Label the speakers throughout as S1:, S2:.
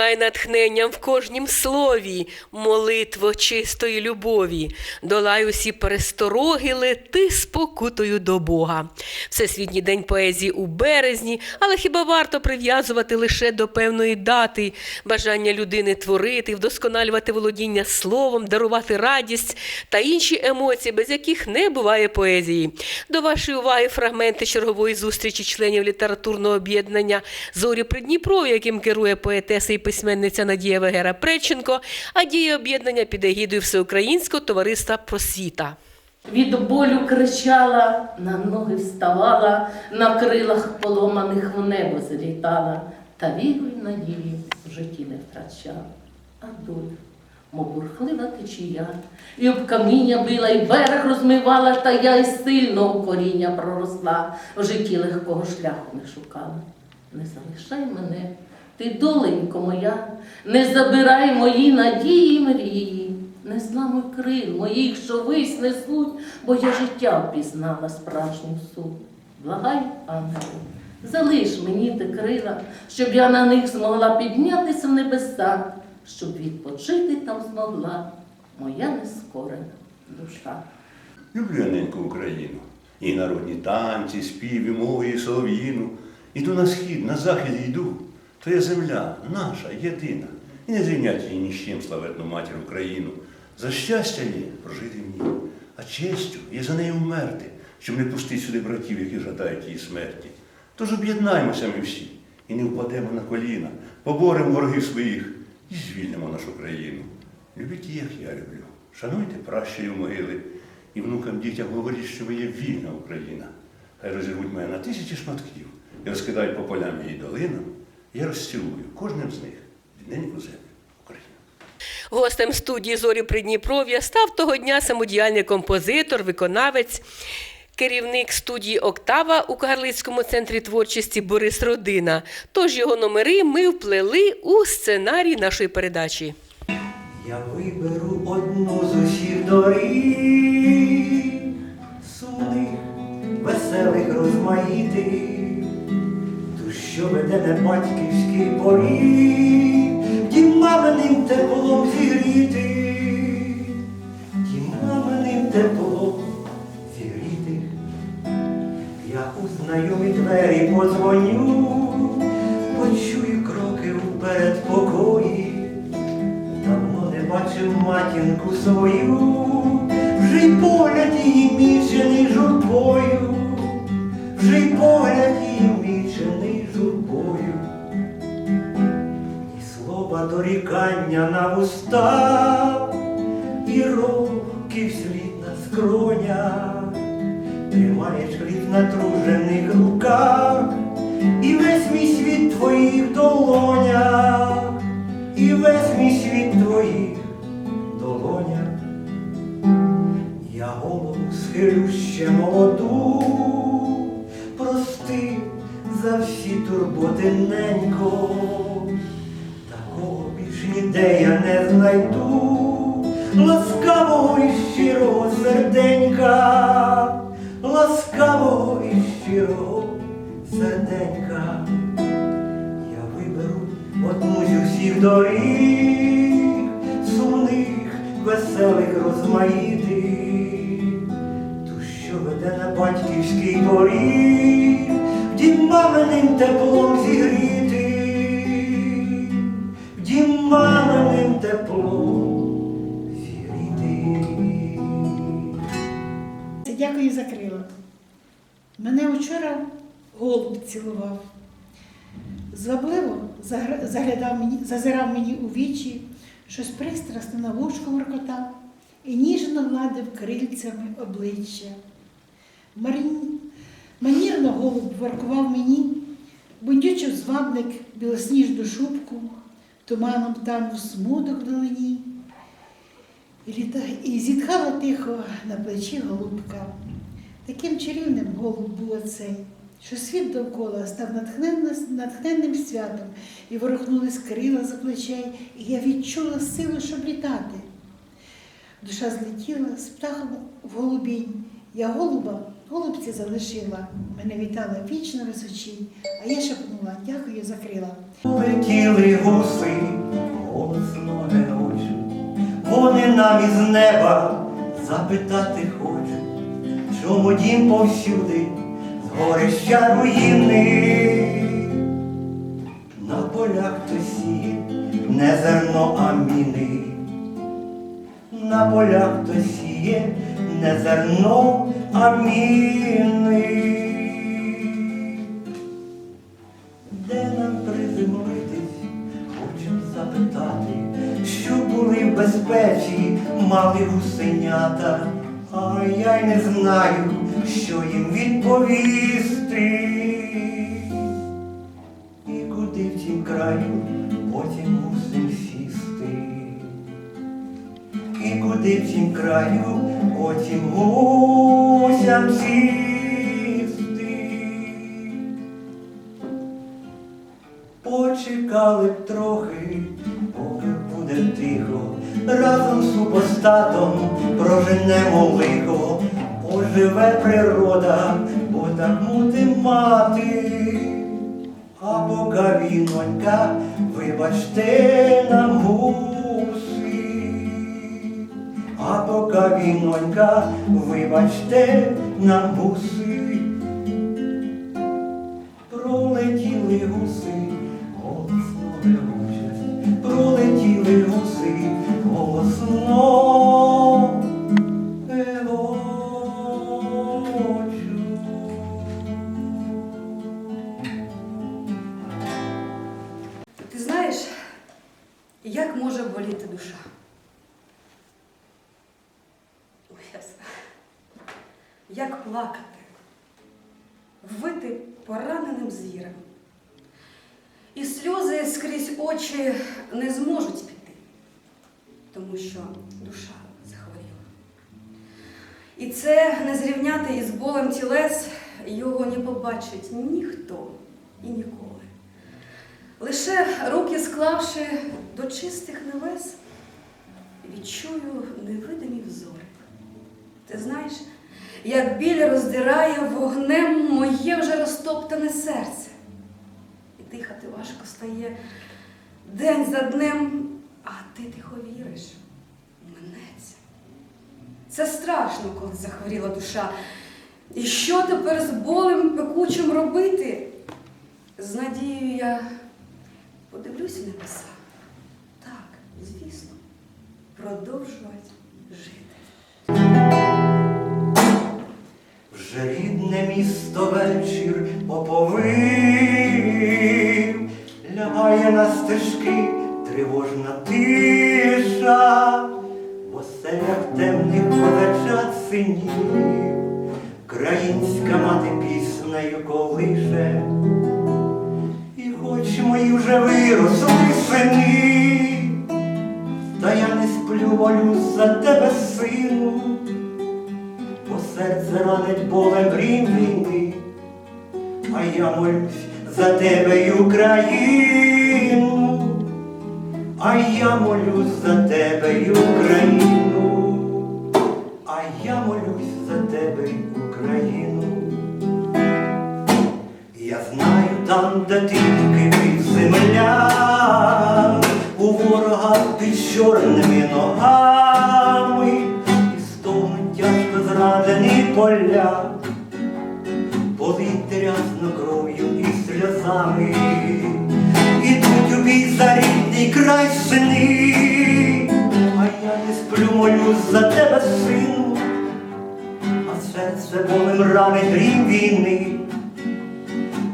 S1: лунай натхненням в кожнім слові, молитво чистої любові, долай усі перестороги, лети спокутою до Бога. Всесвітній день поезії у березні, але хіба варто прив'язувати лише до певної дати бажання людини творити, вдосконалювати володіння словом, дарувати радість та інші емоції, без яких не буває поезії. До вашої уваги фрагменти чергової зустрічі членів літературного об'єднання Зорі Придніпров'я, яким керує поетеса і письменниця Надія Вегера Преченко, а діє об'єднання під егідою Всеукраїнського товариства Просвіта.
S2: Від болю кричала, на ноги вставала, на крилах поломаних в небо злітала, та віру й надії в житті не втрачала. А долю, мов бурхлива течія, і об каміння била, і берег розмивала, та я й сильно у коріння проросла, в житті легкого шляху не шукала. Не залишай мене, ти доленько моя, не забирай мої надії мрії, не зламуй крил моїх, що вись несуть, бо я життя впізнала справжню суть. Благай, ангелу, залиш мені ти крила, щоб я на них змогла піднятися в небеса, щоб відпочити там змогла моя нескорена душа.
S3: Люблю я неньку Україну. І народні танці, співи, мови, і солов'їну. Іду на схід, на захід йду. То є земля наша, єдина. І не зрівнять її ні з чим славетну матір Україну. За щастя є прожити в ній, а честю є за нею вмерти, щоб не пустити сюди братів, які жадають її смерті. Тож об'єднаймося ми всі і не впадемо на коліна, поборемо ворогів своїх і звільнимо нашу країну. Любіть їх, я люблю. Шануйте пращою могили і внукам дітям говоріть, що ви є вільна Україна. Хай розірвуть мене на тисячі шматків і розкидають по полям її долинам. Я розцілую кожним з них рідненьку землю України.
S1: Гостем студії Зорі Придніпров'я став того дня самодіяльний композитор, виконавець, керівник студії Октава у Кагарлицькому центрі творчості Борис Родина. Тож його номери ми вплели у сценарій нашої передачі.
S4: Я виберу одну з усіх доріг, сумних, веселих, розмаїтих, що веде на батьківський поріг, тім маминим теплом зігріти, тім маминим теплом зігріти. Я у знайомі двері подзвоню, почую кроки в передпокої. Давно не бачив матінку свою, за всі турботи ненько, такого більш ніде я не знайду, ласкавого і щирого серденька, ласкавого і щирого серденька. Я виберу одну з усіх доріг, сумних, веселих, розмаїтих, ту, що веде на батьківський поріг, маминим теплом зігріти, дім маминим теплом зігріти.
S5: Дякую за крила. Мене вчора голуб цілував. Звабливо заглядав мені, зазирав мені у вічі, щось пристрасно на вушку воркотав і ніжно гладив крильцями обличчя. Марін- Манірно голуб воркував мені, будючив звабник білосніжну шубку, туманом танув смуток вдалині. І, зітхала тихо на плечі голубка. Таким чарівним голуб був оцей, що світ довкола став натхненним святом, і ворухнулись крила за плечей, і я відчула силу, щоб літати. Душа злетіла з птахом в голубінь. Я голуба голубці залишила. Мене вітала вічно височінь, а я шепнула, дякую за крила.
S4: Летіли гуси, голосно герочі, вони нам із неба запитати хочуть, чому дім повсюди згорища руїни. На полях то сіє не зерно, а міни. На полях то сіє не зерно, а міни. Де нам приземлитись, хочем запитати, що були в безпечі мали гусенята, а я й не знаю, що їм відповісти. І куди в тім краю потім мусим сісти. І куди тім краю потім гусям сісти. Почекали б трохи, поки буде тихо, разом з супостатом проженемо лихо, оживе природа, бо так мути мати. А поки вінонька, вибачте нам вінонька, вибачте нам гуси.
S6: Скрізь очі не зможуть піти, тому що душа захворіла. І це не зрівняти із болем тілес його не побачить ніхто і ніколи. Лише руки склавши до чистих небес, відчую невидимі взори. Ти знаєш, як біль роздирає вогнем моє вже розтоптане серце. Дихати важко стає день за днем, а ти тихо віриш, минеться. Це страшно, коли захворіла душа. І що тепер з болем пекучим робити? З надією я подивлюсь в небеса. Так, звісно, продовжувати жити.
S4: Вже рідне місто вечір поповив, лягає на стежки тривожна тиша, в оселях темних козачат синів, Українська мати піснею колише, і хоч мої вже виросли сини, та я не сплю, молюсь за тебе, сину бо серце ранить болем грім війни, а я молюсь за тебе й Україну, а я молюсь за тебе й Україну, а я молюсь за тебе й Україну. Я знаю там, де тільки ти земля, у ворога під чорними ногами, і стогнуть тяжко зрадені поля, полить рясно кров'ю сльозами, ідуть у бій за рідний край сини, а я не сплю, молюсь за тебе, сину, а серце болем ранить грім війни.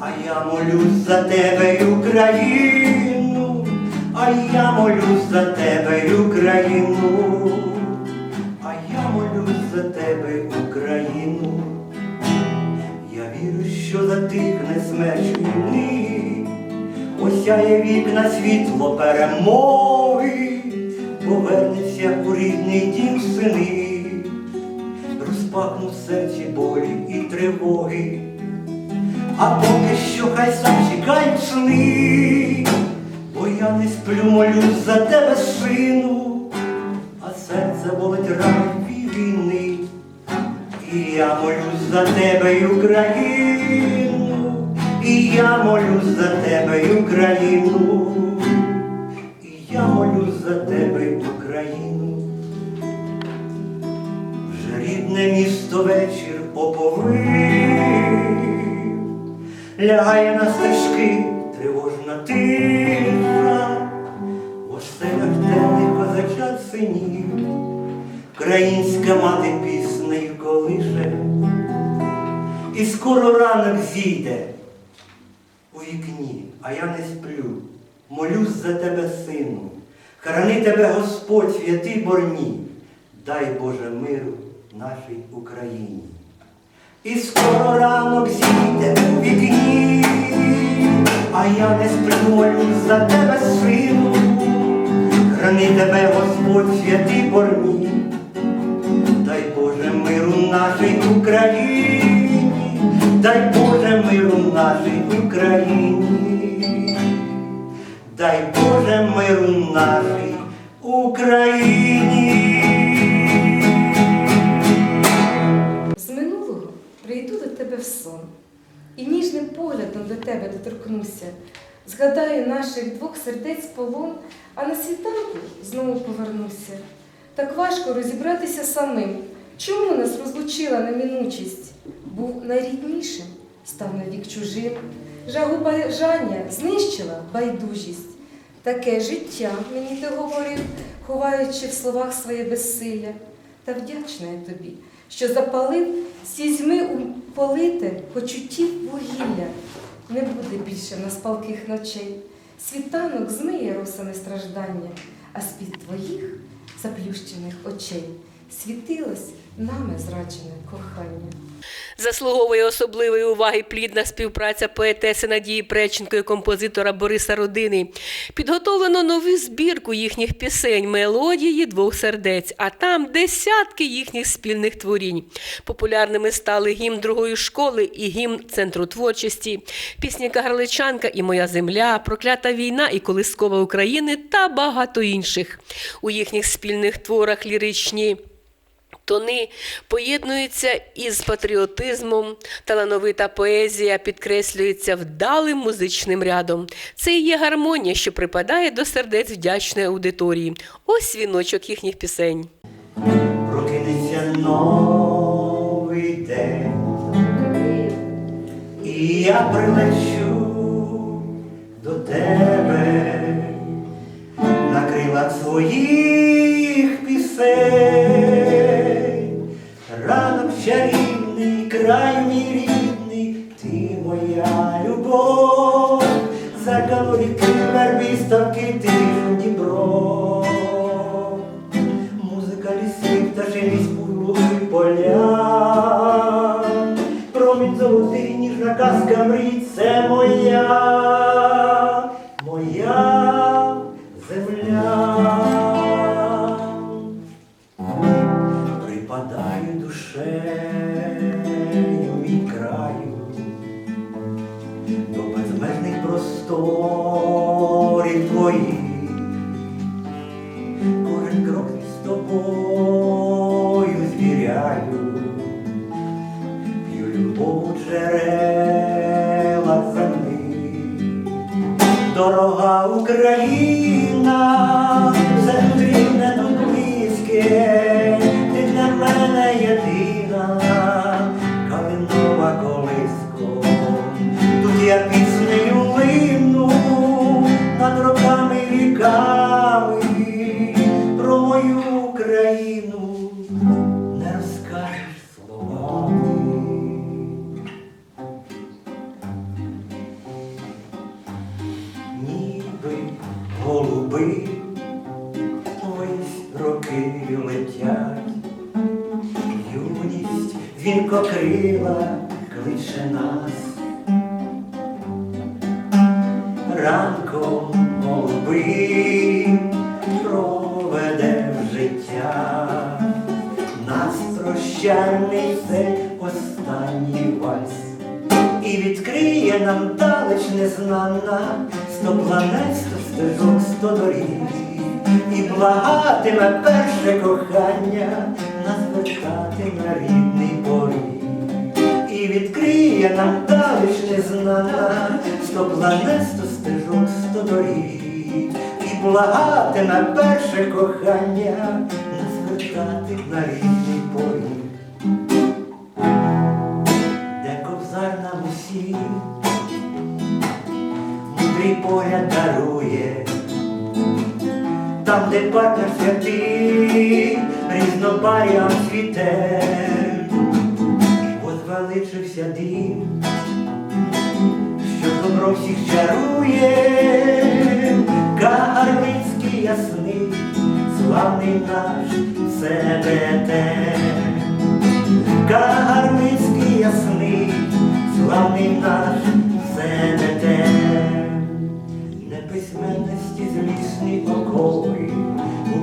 S4: А я молюсь за тебе й Україну, а я молюсь за тебе й Україну, а я молюсь за тебе Україну. Що затихне смерть війни, осяє вікна світло перемоги, повернеться у рідний дім сини, розпахнуть в серці болі і тривоги. А поки що хай зачекають сни, бо я не сплю, молюсь за тебе, сину, а серце болить рани війни, я молюсь за тебе. й Україну, і я молюсь за тебе, й Україну, і я молюсь за тебе, й Україну. Вже рідне місто вечір оповив, лягає на стежки тривожна тиша, в оселях темних козачат синів, Українська мати піснею скоро ранок зійде. У вікні, а я не сплю, молюсь за тебе, сину, храни тебе Господь святий борні, дай Боже миру нашій Україні. І скоро ранок зійде у вікні, а я не сплю, молюсь за тебе, сину, храни тебе Господь святий борні, дай Боже миру нашій Україні, дай Боже миру нашій Україні, дай Боже миру нашій Україні.
S7: З минулого прийду до тебе в сон, і ніжним поглядом до тебе доторкнуся. Згадаю наших двох сердець полон, а на світанку знову повернуся. Так важко розібратися самим, чому нас розлучила неминучість. Був найріднішим, став навік чужим. Жагу бажання знищила байдужість. Таке життя мені ти говорив, ховаючи в словах своє безсилля. Та вдячна я тобі, що запалив сізьми у полите почуттів вугілля. Не буде більше в нас палких ночей. Світанок змиє росами страждання, а з-під твоїх заплющених очей світилось нами зраджене кохання.
S1: Заслуговує особливої уваги плідна співпраця поетеси Надії Преченко і композитора Бориса Родини. Підготовлено нову збірку їхніх пісень, мелодії двох сердець, а там десятки їхніх спільних творінь. Популярними стали гімн другої школи і гімн центру творчості, пісня Кагарличанка і Моя земля, Проклята війна і Колискова України та багато інших. У їхніх спільних творах ліричні. Тони поєднуються із патріотизмом, талановита поезія підкреслюється вдалим музичним рядом. Це і є гармонія, що припадає до сердець вдячної аудиторії. Ось віночок їхніх пісень.
S4: Прокинеться новий день, і я прилечу до тебе душею мій краю до безмежних просторів кличе нас. Ранком голубим проведе в життя нас прощальний цей останній вальс і відкриє нам далеч незнана сто планет, сто стежок, сто доріг, і благатиме перше кохання нас на рідний поріг. Відкриє нам далеч незнана, сто планет, сто стежок, сто доріг, і благати на перше кохання, не звертати на рідний поріг. Де кобзар нам усім мудрий погляд дарує, там, де партнер святий, різнобарям цвіте, возвеличився дім, що добро всіх чарує, Кагарлицький ясний, славний наш СБТ. Кагарлицький ясний, славний наш СБТ. Неписьменності злісні окови,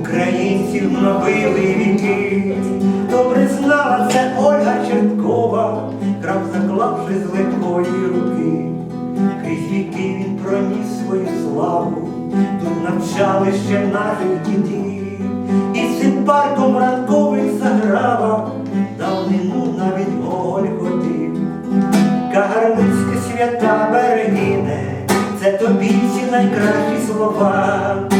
S4: українців набили віки, добре знала це Ольга легкої руки, крізь віки він проніс свою славу, тут навчали ще наших дітей, і цим парком ранкових заграва, давнину навіть Гоголь ходив. Кагарлицьке свята берегине, це тобі ці найкращі слова.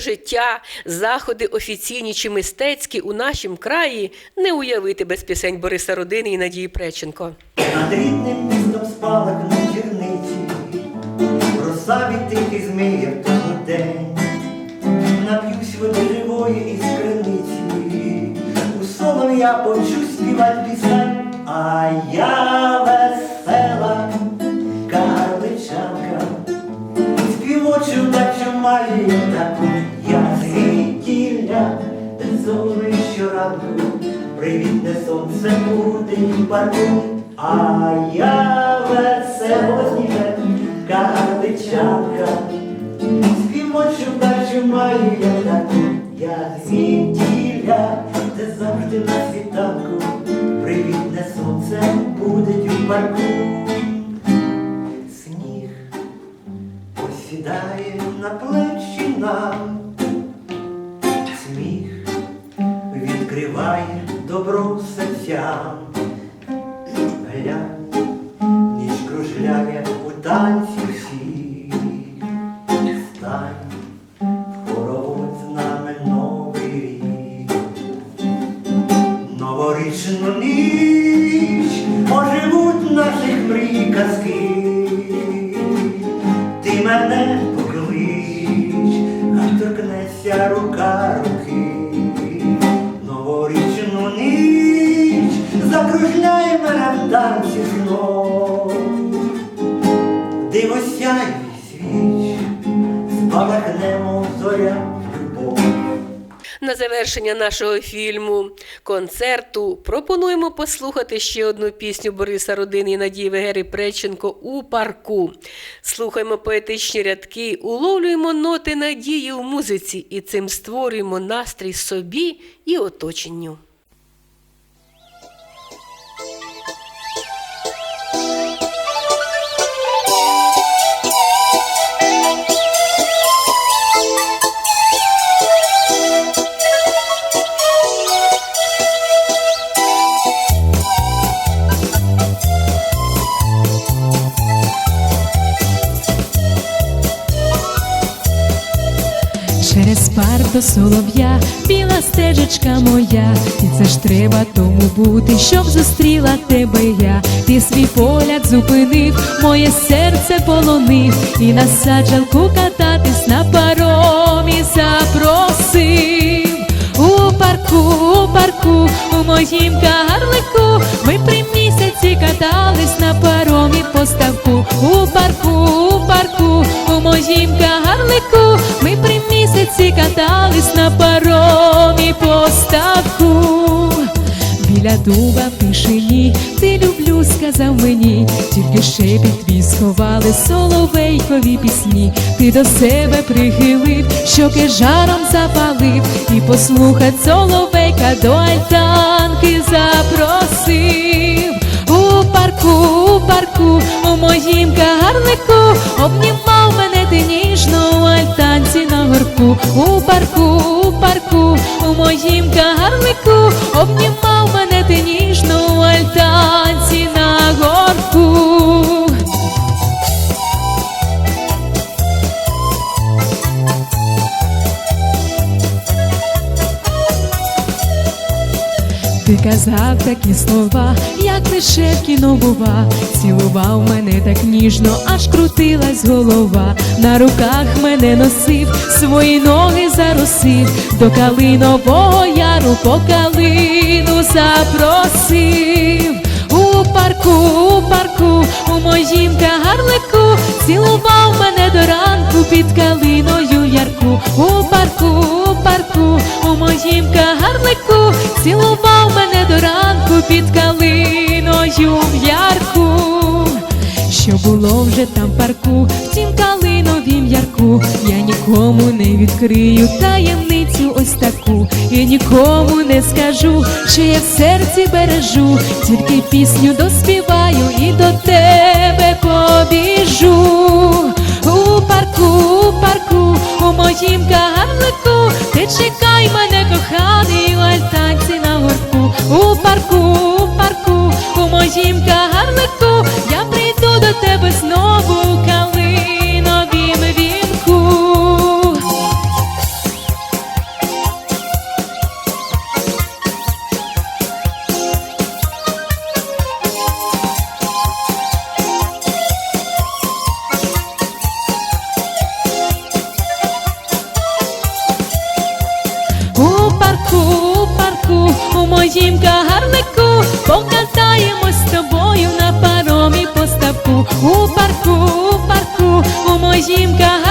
S1: Життя, заходи офіційні чи мистецькі у нашім краї не уявити без пісень Бориса Родини і Надії Преченко.
S4: Над рідним містом спалах на черниці, роса від тихих змія в тому день. Нап'юсь води живої із криниці, у солом я почу співать пісень, а я весела карличанка, співочу дачу маю таку, я звідтіля, де зори щоранку, привітне сонце буде в парку, а я весела сніже карличанка, співочу дачу маю я таку, я звідтіля, де завжди на світанку, привітне сонце буде в парку. Сніг осідає на плечі нам, серцям. Глянь, ніч кружляє у танці
S1: завершення нашого фільму концерту пропонуємо послухати ще одну пісню Бориса Родини і Надії Вегери Преченко у парку. Слухаємо поетичні рядки, уловлюємо ноти надії у музиці і цим створюємо настрій собі і оточенню.
S8: До солов'я, біла стежечка моя, і це ж треба тому бути, щоб зустріла тебе я. Ти свій погляд зупинив, моє серце полонив, і на саджалку кататись на паромі запросив. У парку, у парку, у моїм карлику, ми при місяці катались на паромі по ставку. У парку, у парку, у моїм карлику, місяці катались на паромі по ставку. Біля дуба в тишині, ти люблю, сказав мені, тільки шепіт твій сховали соловейкові пісні, ти до себе прихилив, щоки жаром запалив, і послухать соловейка до альтанки запросив. У парку, у парку, у моїм кагарлику, обнімав мене ти ніжно у альтанці на горку, у парку, у парку, у моїм карлику обнімав Ти казав такі слова, як лише в кіно бува, цілував мене так ніжно, аж крутилась голова, на руках мене носив, свої ноги заросив, до калинового яру по калину запросив. У парку, у парку, у моїм кагарлику, цілував мене до ранку під калиною ярку. У парку, у парку, у моїм кагарлику, цілував мене до ранку під калиною в ярку. Що було вже там парку, в тім калиновім ярку, я нікому не відкрию таємницю ось таку, і нікому не скажу, що я в серці бережу, тільки пісню доспіваю і до тебе побіжу. У парку, у парку, у моїм кагарлику, ти чекай парку, парку у моїм кагарі.